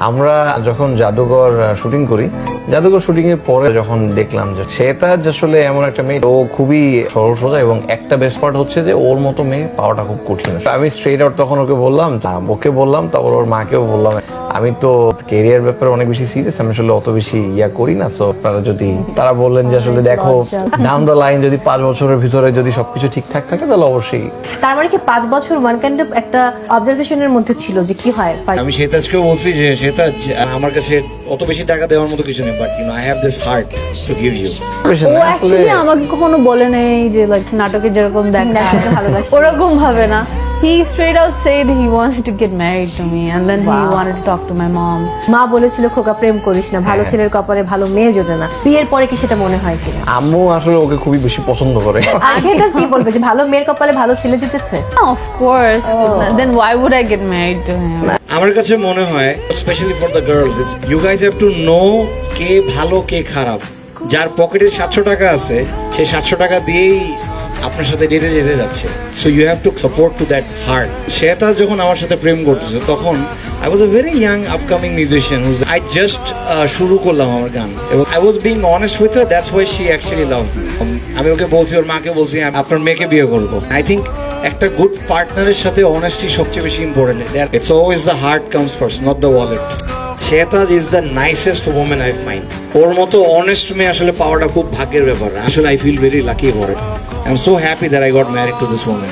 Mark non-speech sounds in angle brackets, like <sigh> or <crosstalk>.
আমরা যখন জাদুঘর শুটিং করি জাদুঘর শুটিং এর পরে যখন দেখলাম যে শ্বেতাজ আসলে এমন একটা মেয়ে ও খুবই সরল সোজা এবং একটা বেস্ট পার্ট হচ্ছে যে ওর মতো মেয়ে পাওয়াটা খুব কঠিন। আমি স্ট্রেট আউট তখন ওকে বললাম ওকে বললাম তারপর ওর মাকেও বললাম আমি তো কেরিয়ার ব্যাপারে অনেক বেশি সিরিয়াস আমি আসলে অত বেশি ইয়া করি না সো আপনারা যদি তারা বললেন যে আসলে দেখো ডাউন দ্য লাইন যদি পাঁচ বছরের ভিতরে যদি সবকিছু ঠিকঠাক থাকে তাহলে অবশ্যই। তার মানে কি পাঁচ বছর ওয়ান কাইন্ড অফ একটা অবজারভেশনের মধ্যে ছিল যে কি হয়? আমি শ্বেতাজকেও বলছি যে শ্বেতাজ আমার কাছে অত বেশি টাকা দেওয়ার মতো কিছু নেই। But you know I have this heart to give you O actually আমাকে কখনো বলে নেই যে লাইক নাটকে যেরকম দেখাতে <laughs> ভালোবাসে। <laughs> ওরকম ভাবে না। He straight out said he wanted to get married to me and then he wanted to talk to my mom মা বলেছিল খোকা প্রেম করিস না ভালো ছেলের কপালে ভালো মেয়ে জোটে না। বিয়ের পরে কি সেটা মনে হয় কিনা? আম্মু আসলে ওকে খুবই বেশি পছন্দ করে। <laughs> আর হেদাস কি বলবে যে ভালো মেয়ের কপালে ভালো ছেলে জুটেছে? Of course then why would I get married to him আমার কাছে মনে হয় specially for the girls you guys have to know কে ভালো, কে খারাপ। যার পকেটে সাতশো টাকা আছে, সে সাতশো টাকা দিয়েই আপনার সাথে ডেটে যেতে যাচ্ছে। So you have to support to that heart সে শ্বেতা যখন আমার সাথে প্রেম করতেছে, তখন I was a very young upcoming musician I just শুরু করলাম আমার গান। এবং I was being honest with that's why she actually love আমি ওকে বলছি, ওর মাকে বলছি আমি আপনার মেয়েকে বিয়ে করব। আই থিঙ্ক একটা গুড পার্টনারের সাথে অনেস্টি সবচেয়ে বেশি important it's always the heart comes first not the wallet Shweta's is the nicest women I find ওর মতো অনেস্ট মেয়ে আসলে পাওয়াটা খুব ভাগ্যের ব্যাপার। আসলে I feel very lucky for it I am so happy that I got married to this women